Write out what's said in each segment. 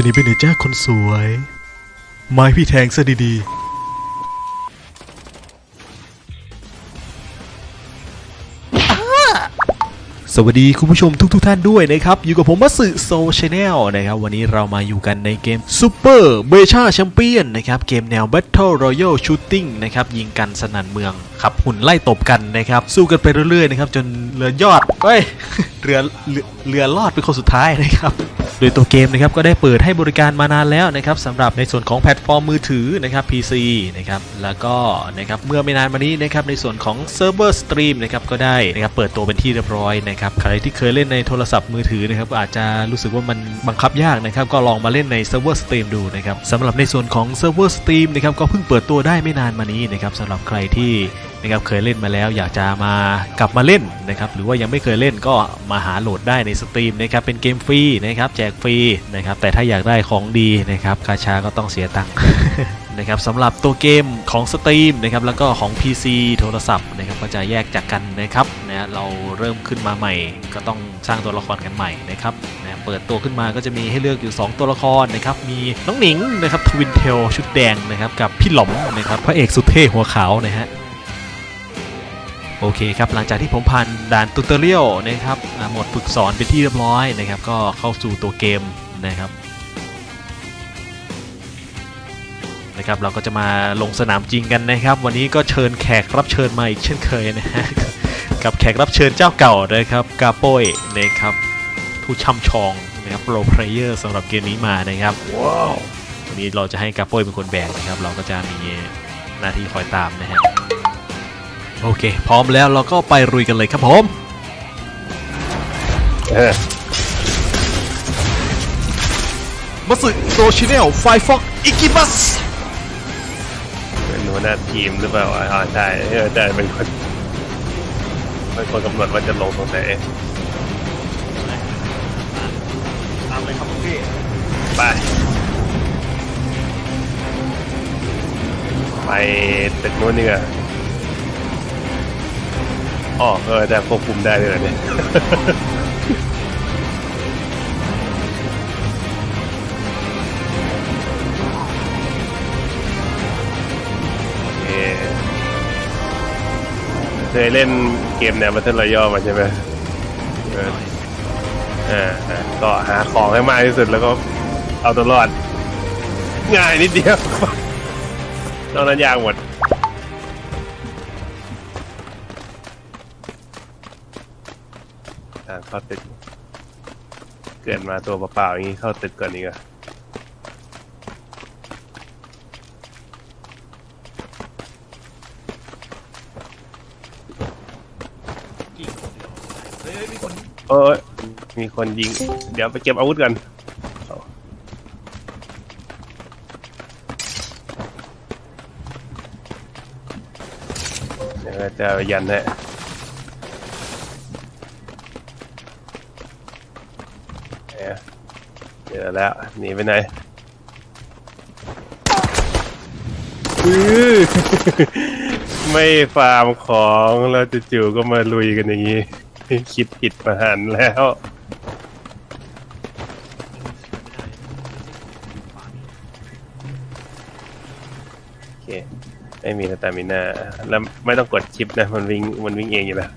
จะหนีไปไหนจ้าคนสวย ไม้พี่แทงซะดีๆ สวัสดีคุณผู้ชมทุกๆทท่านด้วยนะครับ อยู่กับผมมัสึโซชาแนลนะครับ วันนี้เรามาอยู่กันในเกม Super b e c h a Champion นะครับ เกมแนว Battle Royal Shooting นะครับ ยิงกันสนั่นเมืองขับหุ่นไล่ตบกันนะครับ สู้กันไปเรื่อยๆนะครับ จนเรือยอดเฮ้ยเรือเรือเรือรอดเป็นคนสุดท้ายนะครับ โดยตัวเกมนะครับก็ได้เปิดให้บริการมานานแล้วนะครับสำหรับในส่วนของแพลตฟอร์มมือถือนะครับ PC นะครับแล้วก็นะครับเมื่อไม่นานมานี้นะครับในส่วนของเซิร์ฟเวอร์สตรีมนะครับก็ได้นะครับเปิดตัวเป็นที่เรียบร้อยนะครับใครที่เคยเล่นในโทรศัพท์มือถือนะครับอาจจะรู้สึกว่ามันบังคับยากนะครับก็ลองมาเล่นในเซิร์ฟเวอร์สตรีมดูนะครับสำหรับในส่วนของเซิร์ฟเวอร์สตรีมนะครับก็เพิ่งเปิดตัวได้ไม่นานมานี้นะครับสำหรับใครที่ นะครับเคยเล่นมาแล้วอยากจะมากลับมาเล่นนะครับหรือว่ายังไม่เคยเล่นก็มาหาโหลดได้ในสตรีมนะครับเป็นเกมฟรีนะครับแจกฟรีนะครับแต่ถ้าอยากได้ของดีนะครับกาชาก็ต้องเสียตังค์นะครับสำหรับตัวเกมของสตรีมนะครับแล้วก็ของ PC โทรศัพท์นะครับก็จะแยกจากกันนะครับนะเราเริ่มขึ้นมาใหม่ ก็ต้องสร้างตัวละครกันใหม่นะครับนะเปิดตัวขึ้นมาก็จะมีให้เลือกอยู่ 2 ตัวละครนะครับมีน้องหนิงนะครับทวินเทลชุดแดงนะครับกับพี่หลอมนะครับพระเอกสุดเท่หัวขาวนะฮะ โอเคครับ หลังจากที่ผมผ่านด่านตูเตอร์เรียลนะครับอ่าหมดฝึกสอนเป็นที่เรียบร้อยนะครับ ก็เข้าสู่ตัวเกมนะครับนะครับเราก็จะมาลงสนามจริงกันนะครับ วันนี้ก็เชิญแขกรับเชิญมาอีกเช่นเคยนะฮะกับแขกรับเชิญเจ้าเก่านะครับกาโป้ยนะครับผู้ช่ำชองนะครับโปรเพลเยอร์สำหรับเกมนี้มานะครับว้าววันนี้เราจะให้กาโป้ยเป็นคนแบกนะครับ เราก็จะมีหน้าที่คอยตามนะฮะ โอเค พร้อมแล้วเราก็ไปรุยกันเลยครับผม เออมาสึโซชิเนลไฟฟอกอิกิมัสเป็นหัวหน้าทีมหรือเปล่าวะอ๋อใช่เออแต่เป็นคนเป็นคนกำหนดว่าจะลงตรงไหนตามเลยครับพี่ไป ไปตึกนู้นนี่ก็อ๋ อ๋อเออแต่ควบคุมได้เลยเหรอเนี่ย โอเคเคยเล่นเกมแนวบัตเทิลรอยัลมาใช่ไหมเอออ่าอ่าก็หาของให้มากที่สุดแล้วก็เอาตัวรอด ง่ายนิดเดียว นอกนั้นยากหมด เข้าตึก เกิดมาตัวเปล่าๆอย่างนี้เข้าตึกก่อนดีกว่าเฮ้ยมีคนเอ้ยมีคนยิง เดี๋ยวไปเก็บอาวุธกันเดี๋ยวจะยันให้เดี๋ยวเจอ แล้วหนีไปไหนไม่ฟาร์มของแล้วจู่ๆก็มาลุยกันอย่างนี้ คิดผิดมาหันแล้ว โอเค ไม่มีสตามิน่าแล้วไม่ต้องกดชิปนะ มันวิ่งมันวิ่งเองอยู่แล้ว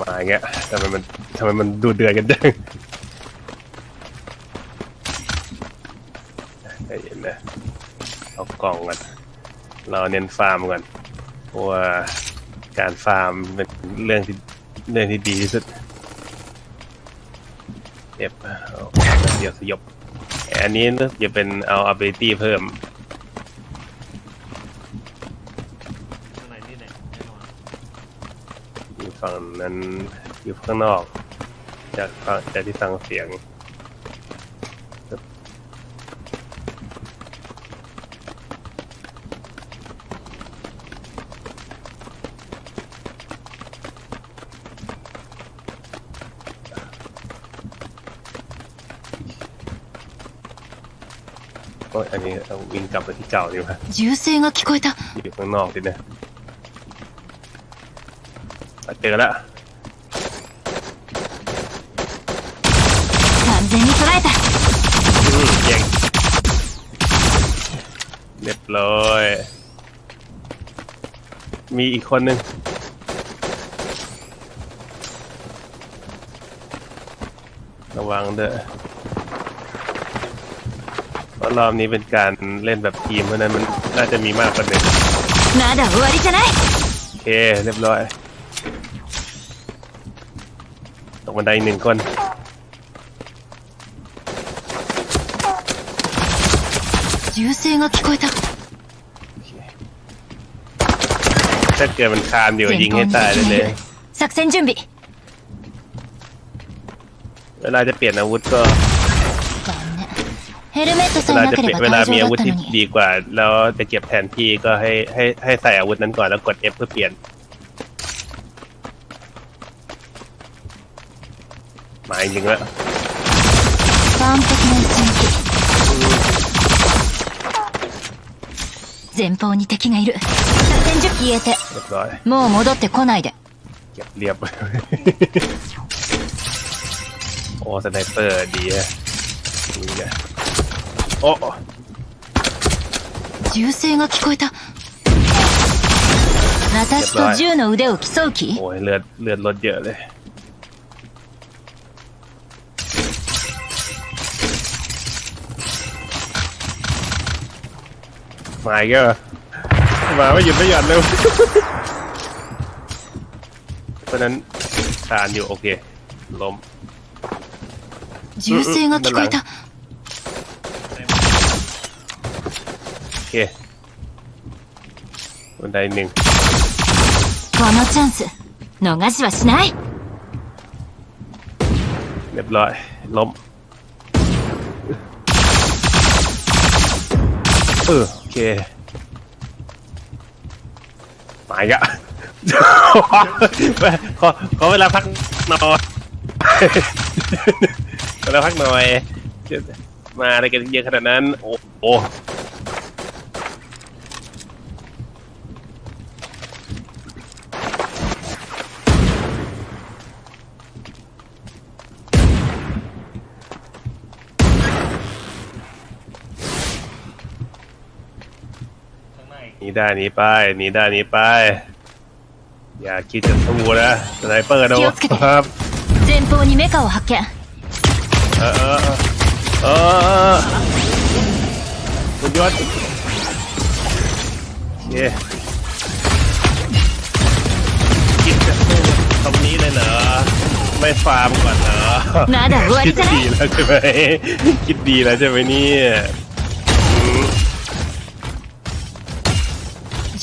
มาอย่างเงี้ยทำไมมันทำไมมันดูเดือดกันจังใจเย็นนะเอากล่องกันเราเน้นฟาร์มก่อนเพราะว่าการฟาร์มเป็นเรื่องที่เรื่องที่ดีที่สุดเก็บเอาเดี๋ยวสยบอันนี้จะเป็นเอา ability เพิ่ม ข้างในนี่แหละแน่นอน อยู่ฝั่ง นั้นอยู่ข้างนอก จากฟังจากที่ฟังเสียง โอ้ยอันนี้เอาวิ่งกลับไปที่เก่าดีกว่า 銃声が聞こえた อยู่ข้างนอกดินะ จอแล้ว 完全に捉えた อืมเก่งเรียบร้อย มีอีกคนหนึ่งระวังเด้อเพราะรอบนี้เป็นการเล่นแบบทีมเพราะฉะนั้นมันน่าจะมีมากกว่าหนึ่ง まだ終わりじゃない โอเค เรียบร้อย บันไดหนึ่งคน 銃声が聞こえた ถ้าเกิดมันคานอยู่ 前 ยิง 方 ให้ に ตายได้ 敵 เล がい ย る作戦準備 เวลาจะเปลี่ยนอาวุธก็ 残念ヘルメット เว さえ ลา な จะ け เป れ ลี่ยน ば เวลา 大 มี 丈 อา 夫 วุธ だった ที่ のに ดีกว่า แล้วจะเก็บแทนที่ก็ให้ให้ให้ใส่อาวุธนั้นก่อนแล้วกด F เพื่อเปลี่ยน มายจริงแล้ว 完璧な一撃前方に敵がいる作戦準備消えて เรียบร้อย もう戻ってこないで เก็บเรียบ โอ้สไนเปอร์ดีฮะนี่ไงโอ้ 銃声が聞こえた私と銃の腕を競う気 โอ้ยเลือดเลือดลดเยอะเลย มาอีกแล้วเหรอมาไม่หยุดไม่หย่อนเร็ว เพราะฉะนั้นทานอยู่โอเค ล้ม 銃声が聞こえた โอเคบันไดหนึ่ง このチャンス逃しはしない เรียบร้อย ล้ม เออ โอ เคมาอีกอะ ขอขอเวลาพักหน่อย เวลาพักหน่อย มาอะไรกันเยอะขนาดนั้น โอ้โห ด้หนีไปหนีได้หนีไป อย่าคิดจะสู้นะสไนเปอร์นะ 気をつけて ครับ 前方にメカを発見 เออเออเออเออคุณยศเย่คิดจะสู้ตรงนี้เลยเหรอ ไม่ฟาร์มก่อนเหรอ まだ終わ คิ り ด じゃな ดี い แล้วใช่ไหมคิดดีแล้วใช่ไหมเนี่ย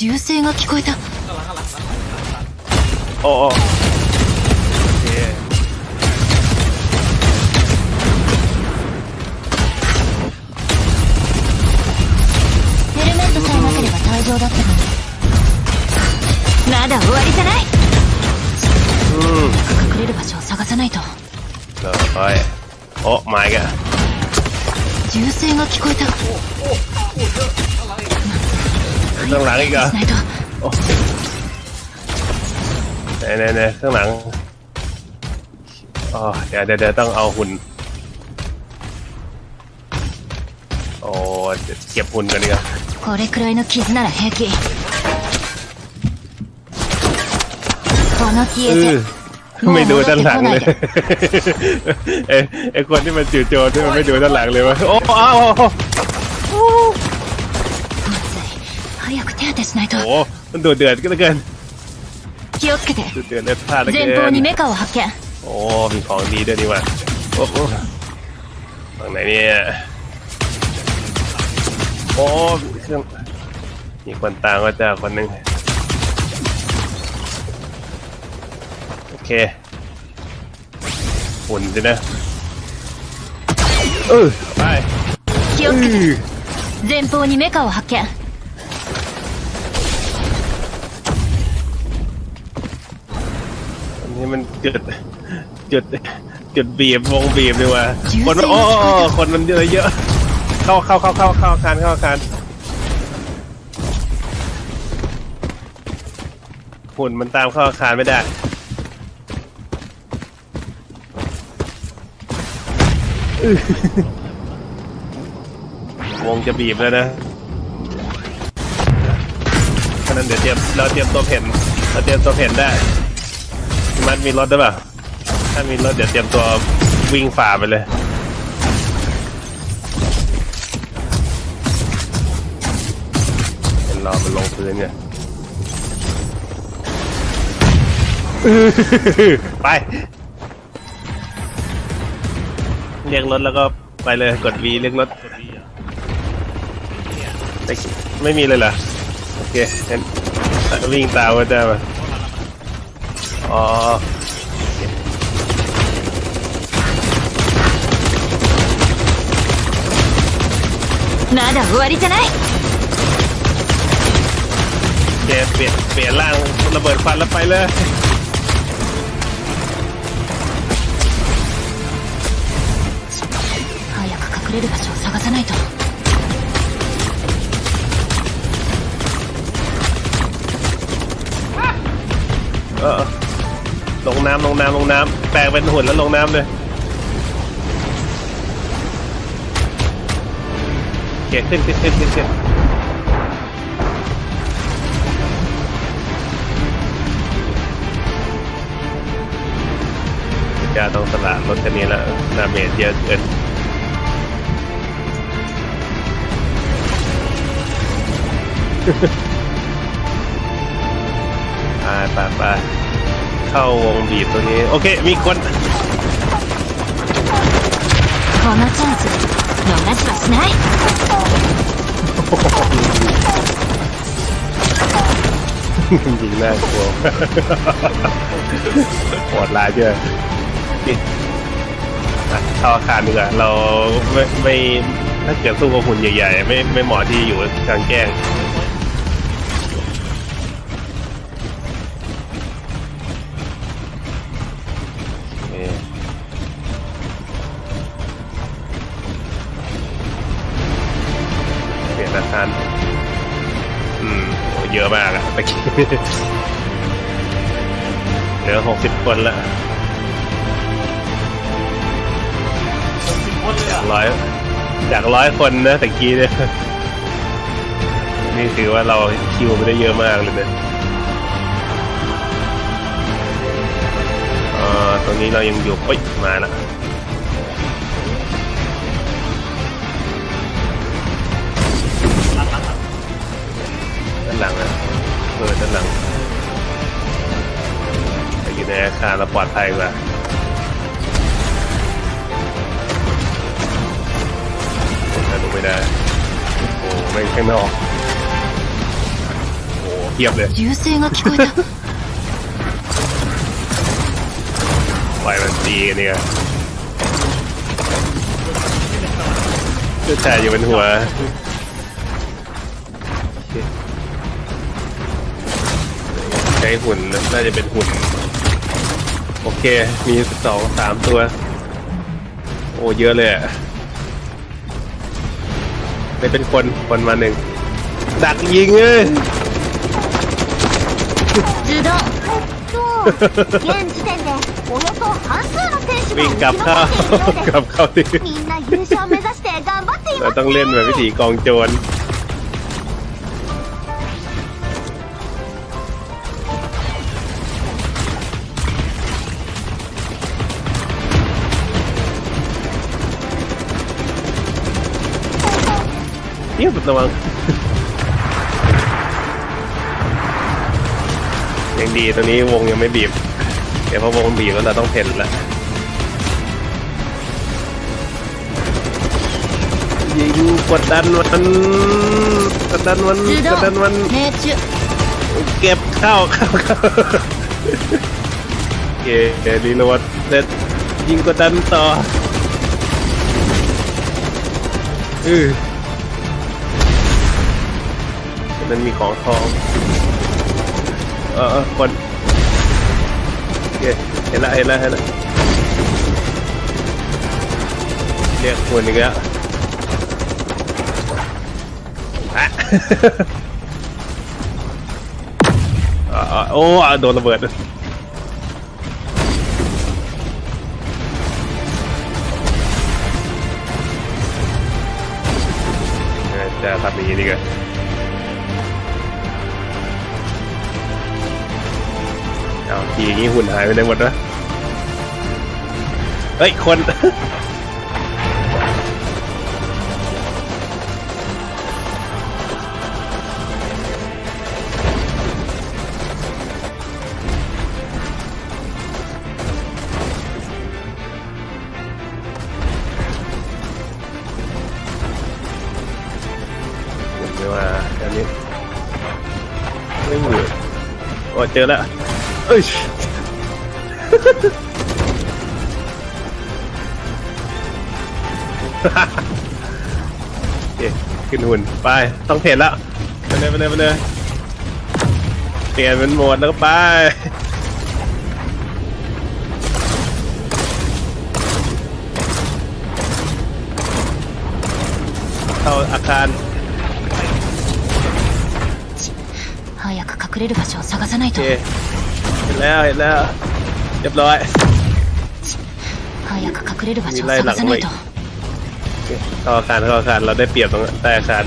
銃声が聞こえた。まだ終わりじゃない。うん。隠れる場所を探さないと。おい。お前が。銃声が聞こえた。おおお ข้างหลังอีกเหรอ しないと ไหนไหนไหนข้างหลังอ๋อเดี๋ยวเดี๋ยวเดี๋ยวต้องเอาหุ่นโอ้เดี๋ยวเก็บหุ่นกันดีกว่า これくらいの傷なら平気この消 เอ え อ てもう ไม่ดู 戻っ ด้าน て หลัง こな เลย いで เอ้ไอคนที่มันจู่โจมที่มันไม่ดูด้านหลังเลยวะโอ้อ้าว 早く手当てしないと โอ้มันดูเดือดก็เหลือเกิน 気をつけて ดูเดือดเลือดพลาดเหลือ 前 เกิ 方 น にメカを発見 โอ้มีของดีด้วยนี่ว่ะโอ้โหฝั่งไหนเนี่ยโอ้มีเครื่องมีคนตามก็จะคนหนึ่งโอเคหุ่นสินะเออไป 気をつけて前方にメカを発見 ี่มันเกิดเกิดเกิดบีบวงบีบดีกว่าคนโอ้คนมันเยอะเยอะเข้าเข้าเข้าเข้าเข้าคานเข้าคานหุ่นมันตามเข้าอาคารไม่ได้วงจะบีบแล้วนะฉะนั้นเดี๋ยวเตรียมเราเตรียมตัวเพ่นเราเตรียมตัวเพ่นได้ มันมีรถได้ป่ะ ถ้ามีรถเดี๋ยวเตรียมตัววิ่งฝ่าไปเลย เห็นรอมันลงพื้นไงไป เรียกรถแล้วก็ไปเลยกด V เรียกรถแต่ไม่มีเลยเหรอ โอเคงั้นวิ่งตามมาได้ปะ อ๋อ まだ終わりじゃない โอเคเปลี่ยนเปลี่ยนร่างระเบิดควันแล้วไปเลย 早く隠れる場所を探さないと เออ ลงน้ำลงน้ำลงน้ำแปลงเป็นหุ่นแล้วลงน้ำเลยโอเคขึ้นขึ้นขึ้นขึ้นขึ้นจะต้องสละรถคันนี้แล้วดาเมจเยอะเกินไปไปไป เข้าวงบีบตัวนี้ โอเค มีคน このチャンス逃しはしない ยิงน่ากลัว โหดร้ายเยอะนี่อ่ะเข้าอาคารดีกว่าเราไม่ไม่ถ้าเกิดสู้กับหุ่นใหญ่ๆ ไม่ไม่เหมาะที่อยู่กลางแจ้ง นอาคารอืมโหเยอะมากอะตะกี้เหลือหกสิบคนละจากร้อยจากร้อยคนนะตะกี้เนี่ยนี่ถือว่าเราคิวไปได้เยอะมากเลยนะเอ่อตรงนี้เรายังอยู่เอ้ยมาละ หลังไปอยู่ในอาคารเราปลอดภัยกว่าแต่ลงไม่ได้ โอ้ไม่งข้างนอกโอ้เทียบเลย 銃声が聞こえた ปล่อยมันตีกันเนี่ยเจ้าชายอยู่บนหัว ช้หุ่นน่าจะเป็นหุ่น โอเค มีสองสามตัว โอ้เยอะเลยอ่ะได้เป็นคนคนมาหนึ่ง ดักยิงเอ้ย ズドンそう現時点でおよそ半数の選手が วิ่ง 生き กลับเข้า 残っている กลับเข้าที่ のでみんな優勝目指して頑張ってい เรา ます ต้องเล่นแบบวิธีกองโจร เนี่ยสุดระวังยังดีตอนนี้วงยังไม่บีบ เดี๋ยวพอวงบีบแล้วเราต้องเพ่นและอย่งอยู่กดดันวันกดดันวันกดดันวันเก็บข้าวข้าวข้าวเก๋ดีโหลดเด็ดยิงกดดันต่ออือ มันมีของทอง เออเออคนเห็นละเห็นละเห็นละเรียกคนอีกแล้วโอ้โดนระเบิดจะทำอย่างนี้ดีกว่า เอาทีอย่างนี้หุ่นหายไปไหนหมดวะเฮ้ย คนผมไม่ว่าอันนี้ไม่เหมือนโอ้เจอแล้ว เอ้ย โอเคขึ้นหุ่นไป ต้องเห็นแล้วไปเลยไปเลยไปเลยเปลี่ยนเป็นโหมดแล้วก็ไป เข้าอาคาร 早く隠れる場所を探さない โอ と เค เห็นแล้วเห็นแล้วเรียบร้อย 早く隠れる場所を未来探さないと โอเคเข้าอาคารเข้าอาคารเราได้เปรียบตรงใต้อาคาร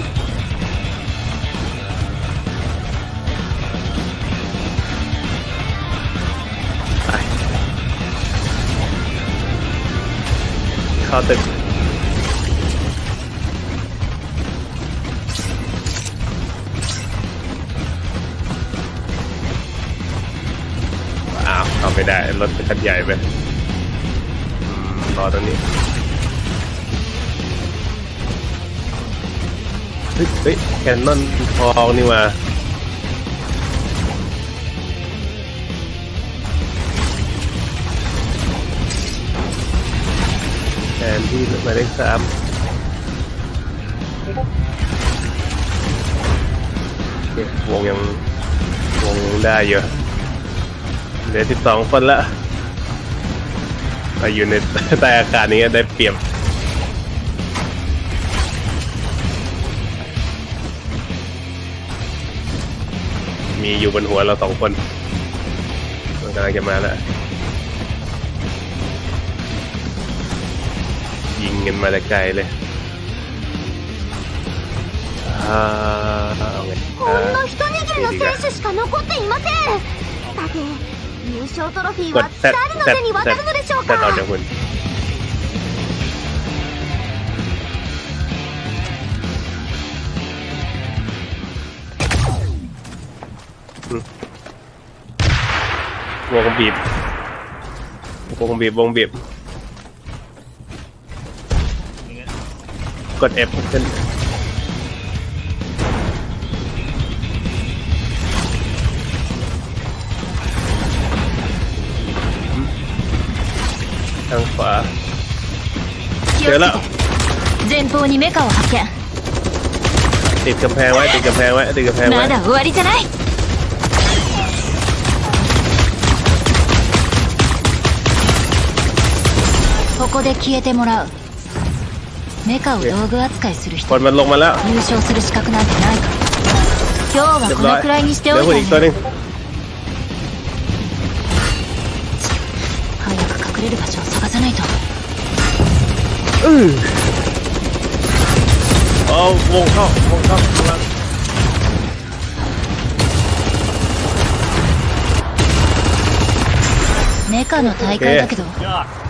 ไปเข้าตึก ไม่ได้ รถเป็นคันใหญ่ไปรอตรงนี้เฮ้ยแคนนอนทองนี่มาแทนที่หมายเลขสามวงยังวงได้อยู่ เหลือสิบสองคนละมาอยู่ใน ใต้อาคารนี้ได้เปรียบ มีอยู่บนหัวเราสองคน มันกำลังจะมาแล้ว ยิงกันมาแต่ไกลเลยอ่าเอาไง ほんの一握りの選手しか残っていませんさて 優勝トロフィー กด は แซด 誰の แซด 手に渡 แซด るのでしょう แซดออก か จากหุ่นอืมวงบีบวงบีบวงบีบ กด F ขึ้น างขวา 気 เจอ を แล้ว つけて前方にメカを発見 ติดกำแพงไว้ ติดกำแพงไว้ ติดกำแพงไว้ まだ終わりじゃないここで消えてもらうメカを道具扱いする ค 人 นมันลงมาแล้ว 優勝する資格なんてないから今日 เรีย は บ こ ร้อย のくらいにして เหลื お อย หุ่นอีกตัวห て นึ 隠れる場所を探さないとうんあもうかもうかメカの大会だけど、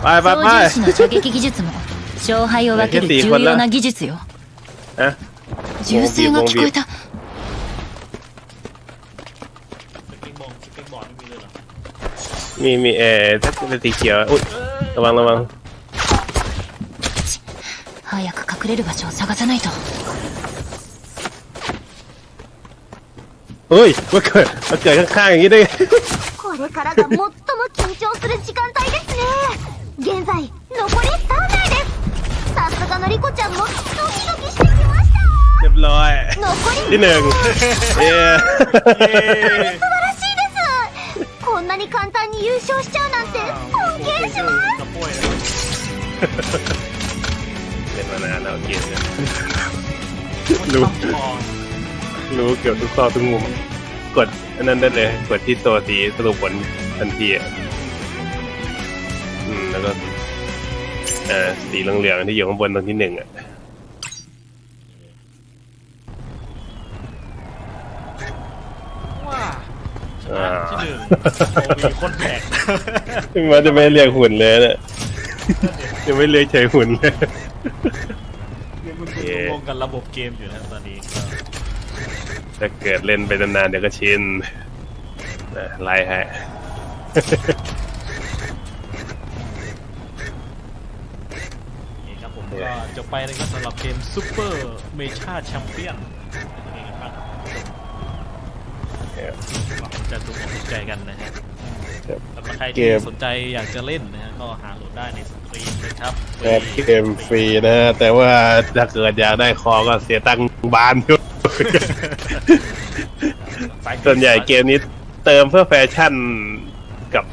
バイバイバイ。操縦士の射撃技術も勝敗を分ける重要な技術よ。銃声が聞こえた。 มีมีเออถ้าเป็นสีเขียวอุ้ยระวังระวัง 早く隠れる場所を探さないと เฮ้ยมาเกิดมาเกิดข้างๆอย่างนี้ได้ไง これからが最も緊張する時間帯ですね現在残り3名ですさすがのリコちゃんもドキドキしてきまし เรียบร้อย た残り ที่หนึ่งเย้ 素晴らしいですこんなに簡単 に優勝しちゃうなんて尊敬します เล่นมานานแล้วเกมเนี่ยรู้รู้เกี่ยวทุกข้อทุกมุมกดอันนั้นได้เลย กดที่ตัวสีสรุปผลทันทีอ่ะอืมแล้วก็เอ่อสีเหลืองๆที่อยู่ข้างบนตรงที่หนึ่งอ่ะ อ่า ที่หนึ่งโอ้มีคนแบกถึงมันจะไม่เรียกหุ่นเลยเนี่ยจะไม่เรียกใช้หุ่นเลยยังมึนเย้ๆงงๆกับระบบเกมอยู่นะตอนนี้ก็ถ้าเกิดเล่นไปนานๆเดี๋ยวก็ชินนะไล่ให้นี่ครับผมก็จบไปนะครับสำหรับเกมซูเปอร์เมชาแชมเปี้ยนเป็น ใจกันนะฮะครับสำหรับใครเกที่มสนใจอยากจะเล่นนะฮะก็หาโหลดได้ในสตรีมนะครับแอปเกมฟรีนะฮะแต่ว่าถ้าเกิดอยากได้คอก็เสียตังค์บานอยู่สายส่วนใหญ่เกมนี้เติมเพื่อแฟชั่นกับ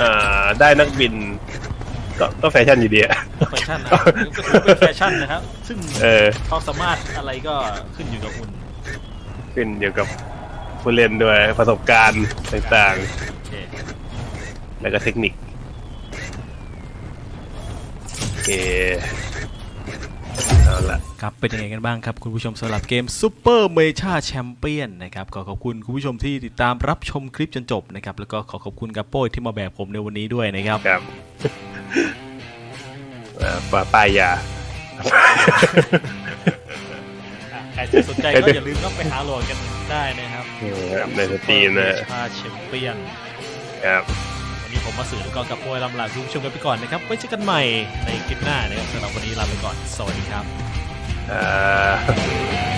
อ่าได้นักบิน ก็ก็แฟชั่นอยู่ดีอะ แฟชั่นนะก็ถือเป็นแฟชั่นนะครับ ซึ่งเออ ความสามารถอะไรก็ขึ้นอยู่กับคุณ ขึ้นอยู่กับ ผู้เล่นด้วยประสบการณ์ต่างโอเคๆ แล้วก็เทคนิคโอเคเอาละ ครับเป็นยังไงกันบ้างครับคุณผู้ชมสำหรับเกม Super m e c h a Champion นะครับขอขอบคุณคุณผู้ชมที่ติดตามรับชมคลิปจนจบนะครับแล้วก็ขอขอบคุณกับโป้ยที่มาแบกผมในวันนี้ด้วยนะครับ ครับอ่าป้าป้ายยาอะ ใครที่สนใจก็อย่าลืมก็ไปหาโหลดกันได้นะครับครับในสตรีมนะชาแชมเปี้ยนครับวันนี้ผมมาสื่อแล้วก็กับโป้ยลำลาคุณผู้ชมกันไปก่อนนะครับไว้เจอกันใหม่ในคลิปหน้านะครับสำหรับวันนี้ลาไปก่อนสวัสดีครับอ่า